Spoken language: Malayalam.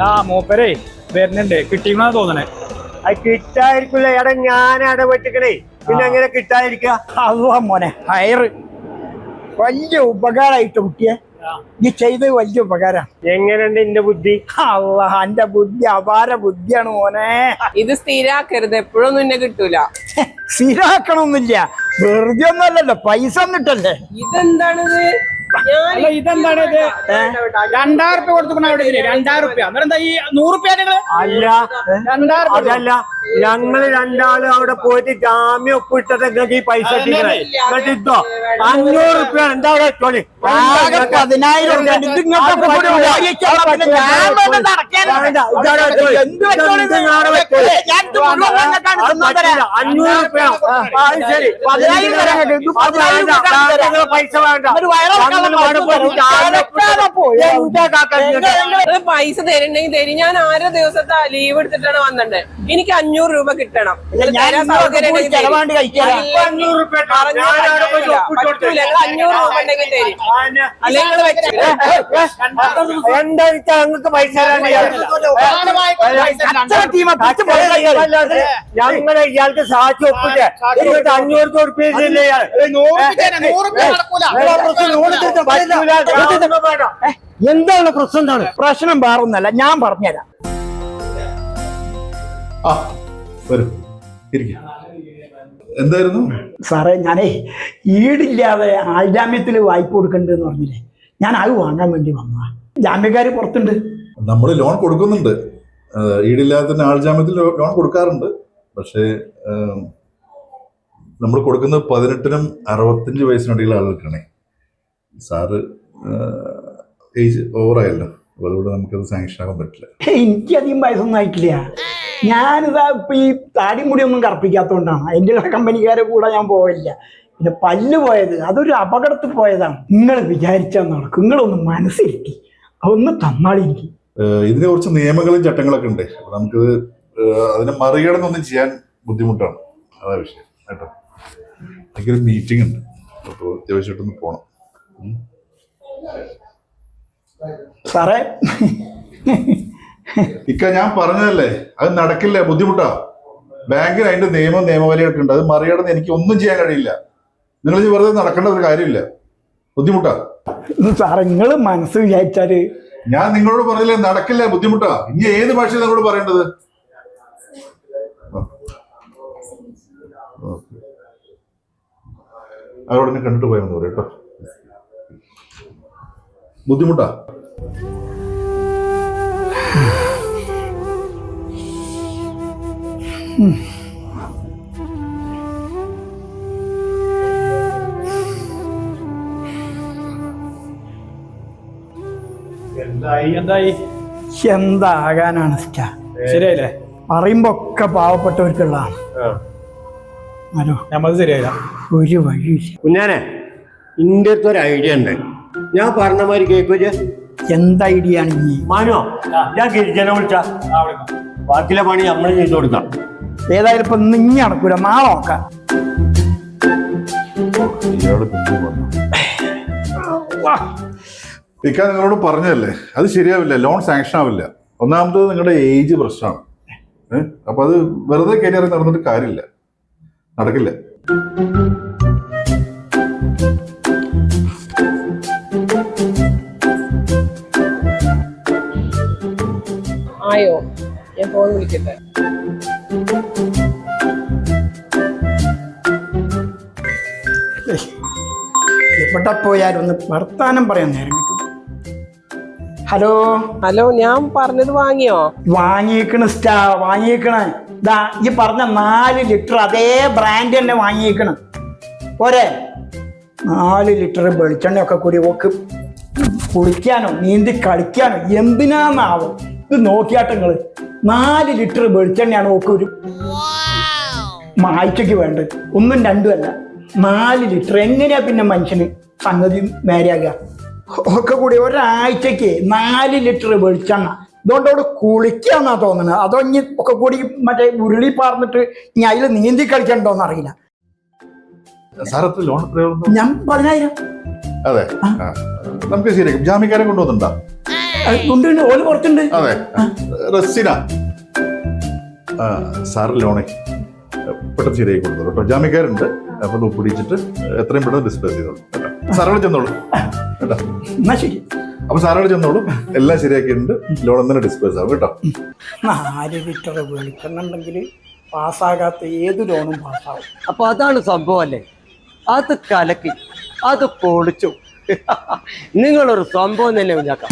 ആ മൂപ്പരേ വരുന്നുണ്ട്. കിട്ടിയെന്നാ തോന്നണേ. അത് കിട്ടായിരിക്കില്ല എടാ ഞാൻ ഇടപെട്ടിക്കണേ പിന്നെ എങ്ങനെ കിട്ടാതിരിക്കുക അല്ല മോനെ ഹയറ്. വലിയ ഉപകാരമായിട്ട് കുട്ടിയെ? നീ ചെയ്ത് വലിയ ഉപകാരം. എങ്ങനെയുണ്ട് എന്റെ ബുദ്ധി? അല്ല എന്റെ ബുദ്ധി അപാര ബുദ്ധിയാണ് മോനെ. ഇത് സ്ഥിരാക്കരുത്. എപ്പോഴൊന്നും എന്നെ കിട്ടൂല. സ്ഥിരാക്കണമൊന്നുമില്ല വെറുതെ ഒന്നല്ലല്ലോ പൈസ ഒന്നിട്ടല്ലേ ഇതെന്താണിത്? അല്ല ഇതെന്താണ് ഇത്? രണ്ടായിരം രൂപ കൊടുത്തു രണ്ടായിരം റുപ്യ. അന്നേരം എന്താ ഈ നൂറ് റുപ്യ നിങ്ങൾ? അല്ല. രണ്ടായിരം രൂപ അതല്ല. ഞങ്ങൾ രണ്ടാളും അവിടെ പോയിട്ട് ജാമ്യം ഒപ്പിട്ടത് നിങ്ങൾക്ക് ഈ പൈസ ഇതോ അഞ്ഞൂറ് റുപ്യ എന്താ അവിടെ പതിനായിരം. അഞ്ഞൂറ് റുപ്യ. ശരി. പതിനായിരം പൈസ വേണ്ട. പൈസ തരണ്ടെങ്കിൽ തരും ഞാൻ ആരോ ദിവസത്തെ ലീവ് എടുത്തിട്ടാണ് വന്നിട്ടുണ്ട് എനിക്ക് അഞ്ഞൂറ് രൂപ കിട്ടണം അഞ്ഞൂറ് രൂപ ഉണ്ടെങ്കിൽ തരും. അല്ലെങ്കിൽ ഞങ്ങൾക്ക് പൈസ. ഞങ്ങളെ ഇയാൾക്ക് സാക്ഷി ഒപ്പിട്ട് അഞ്ഞൂറ് ഉറുപ്പില്ലേ ഇയാൾ എന്താണ് പ്രശ്നം എന്താണ്? പ്രശ്നം വേറൊന്നല്ല ഞാൻ പറഞ്ഞുതരാം. ആ വരൂ. ഇരിക്ക. എന്തായിരുന്നു? സാറേ ഞാനേ ഈടില്ലാതെ ആൾജാമ്യത്തിൽ വായ്പ കൊടുക്കണ്ടെന്ന് പറഞ്ഞില്ലേ? ഞാൻ അത് വാങ്ങാൻ വേണ്ടി വന്നതാ. ജാമ്യക്കാര് പുറത്തുണ്ട്. നമ്മൾ ലോൺ കൊടുക്കുന്നുണ്ട്. ഈടില്ലാതെ ഈടില്ലാത്തതിന് ആൾജാമ്യത്തിൽ ലോൺ കൊടുക്കാറുണ്ട്. പക്ഷേ നമ്മൾ കൊടുക്കുന്നത് പതിനെട്ടിനും അറുപത്തഞ്ച് വയസ്സിനിടയിലുള്ള ആളുകൾക്കാണേ. സാറ് ഏജ് ഓവറായല്ലോ അപ്പോൾ അതുകൊണ്ട് നമുക്കത് സാങ്ഷൻ ആകാൻ പറ്റില്ല. എനിക്കധികം വയസ്സൊന്നും ആയിട്ടില്ല. ഞാനിതാ ഇപ്പൊ ഈ താടി മുടിയൊന്നും ഒന്നും കറുപ്പിക്കാത്തോണ്ടാണ്. അതിന്റെ കമ്പനിക്കാരെ കൂടെ ഞാൻ പോവില്ല. പിന്നെ പല്ല് പോയത് അതൊരു അപകടത്തിൽ പോയതാണ്. നിങ്ങൾ വിചാരിച്ചാൽ നടക്കും. നിങ്ങളൊന്ന് മനസ്സിരുത്തി അതൊന്ന് തന്നാളി എനിക്ക് കുറിച്ച് ഇതിന് കുറച്ച് നിയമങ്ങളും ചട്ടങ്ങളൊക്കെ ഉണ്ട്. നമുക്ക് അതിനെ മറികടന്നൊന്നും ചെയ്യാൻ ബുദ്ധിമുട്ടാണ്. അതാ വിഷയം. കേട്ടോ. എനിക്കൊരു മീറ്റിംഗ് ഉണ്ട്. അപ്പോൾ അത്യാവശ്യമായിട്ടൊന്ന് പോകണം. സാറേ. ഇക്ക ഞാൻ പറഞ്ഞതല്ലേ? അത് നടക്കില്ല ബുദ്ധിമുട്ടാ. ബാങ്കിൽ അതിന്റെ നിയമം നിയമവലിയൊക്കെ ഉണ്ട്. അത് മറികടന്ന് എനിക്ക് ഒന്നും ചെയ്യാൻ കഴിയില്ല. നിങ്ങൾ ഇനി വെറുതെ നടക്കേണ്ട ഒരു കാര്യമില്ല. ബുദ്ധിമുട്ടാ. സാറേ നിങ്ങൾ മനസ്സ് വിചാരിച്ചാൽ ഞാൻ നിങ്ങളോട് പറഞ്ഞില്ലേ നടക്കില്ല ബുദ്ധിമുട്ടാ. ഇനി ഏത് ഭാഷയിൽ നിങ്ങളോട് പറയേണ്ടത്. അവരോട് കണ്ടിട്ട് പോയാൽ മതി കേട്ടോ. ബുദ്ധിമുട്ടാ? എന്തായി? എന്തായി? എന്താകാനാണ് സ്റ്റാ? ശരിയായില്ലേ? പറയുമ്പോ ഒക്കെ പാവപ്പെട്ടവർക്കുള്ളതാണ് ശരിയായില്ല. ഒരു വഴിയില്ല. കുഞ്ഞാനെ ഇന്റെ അടുത്ത് ഒരു ഐഡിയ ഉണ്ട്. ഞാൻ പറഞ്ഞ മാതിരി കേൾക്കൂല എന്ത് ഐഡിയ ആണ് ഈ? മാനോ? ഞാൻ ഗിരിജനെ വിളിച്ച. ബാക്കിലെ പണി നമ്മൾ ചെയ്തു കൊടുക്കാം. ഏതായാലും ഇപ്പൊ ഇന്ന് ഇനി നടക്കൂല. നാളെ നോക്കാം. ഇക്കാ ഇക്ക നിങ്ങളോട് പറഞ്ഞല്ലേ അത് ശരിയാവില്ല. ലോൺ സാങ്ഷൻ ആവില്ല. ഒന്നാമത് നിങ്ങളുടെ ഏജ് പ്രശ്നമാണ്. ഏഹ് അപ്പൊ അത് വെറുതെ കയറി നടന്നിട്ട് കാര്യമില്ല. നടക്കില്ല. ആയോ ഞാൻ ഫോൺ വിളിക്കട്ടെ. എവിടെ പോയാലും ഒന്ന് വർത്താനം പറയാൻ നേരം കിട്ടും. ഹലോ? ഹലോ ഞാൻ പറഞ്ഞത് വാങ്ങിയോ? വാങ്ങിയേക്കണ് സ്റ്റാ വാങ്ങിയേക്കണ്. ഇതാ ഈ പറഞ്ഞ നാല് ലിറ്റർ അതേ ബ്രാൻഡ് തന്നെ വാങ്ങിയേക്കണം. പോരെ? നാല് ലിറ്റർ വെളിച്ചെണ്ണയൊക്കെ കൂടി ഓക്ക് കുളിക്കാനോ നീന്തി കളിക്കാനോ എന്തിനാന്നാവും? ഇത് നോക്കിയാട്ടങ്ങൾ. നാല് ലിറ്റർ വെളിച്ചെണ്ണയാണ് ഓക്ക് ഒരു ആഴ്ചക്ക് വേണ്ടത്. ഒന്നും രണ്ടും അല്ല. നാല് ലിറ്റർ. എങ്ങനെയാ പിന്നെ മനുഷ്യന് സംഗതി നേരെയാകുക? ഒക്കെ കൂടി ഒരാഴ്ചക്ക് നാല് ലിറ്റർ വെളിച്ചെണ്ണ. ഇതുകൊണ്ട് അവിടെ കുളിക്കാന്നാ തോന്നുന്നത്. അതോ ഇനി ഒക്കെ കൂടി മറ്റേ ഉരുളി പാർന്നിട്ട് ഇനി അതിൽ നീന്തി കളിക്കണ്ടോന്ന് അറിയില്ല. ഞാൻ പതിനായിരം. അതെ. നമുക്ക് ശരിയാക്കും. ജാമ്യക്കാരെ കൊണ്ടുവന്നുണ്ടോ ഉണ്ട് ഉണ്ട്, ഓൽ പുറത്തുണ്ട്. അതെ. റസിന. സാറ് ലോണേ പെട്ടെന്ന് ശരിയായി കൊടുത്തോളൂ കേട്ടോ. ജാമ്യക്കാരുണ്ട്. അപ്പൊ അത് പിടിച്ചിട്ട് എത്രയും പെട്ടെന്ന് ഡിസ്പേസ് ചെയ്തോളൂ കേട്ടോ. സാറോട് ചെന്നോളൂ. കേട്ടോ. എന്നാ ശരി. അപ്പൊ സാറോട് ചെന്നോളൂ. എല്ലാം ശരിയാക്കിയിട്ടുണ്ട്. ലോൺ തന്നെ ഡിസ്പ്ലേസ് ആവും കേട്ടോ. നാല് ഉണ്ടെങ്കിൽ പാസ്സാകാത്ത ഏത് ലോണും പാസ്സാവും. അപ്പൊ അതാണ് സംഭവം അല്ലേ? അത് കലക്കി അത് പൊളിച്ചു. നിങ്ങളൊരു സംഭവം തന്നെ ഉണ്ടാക്കാം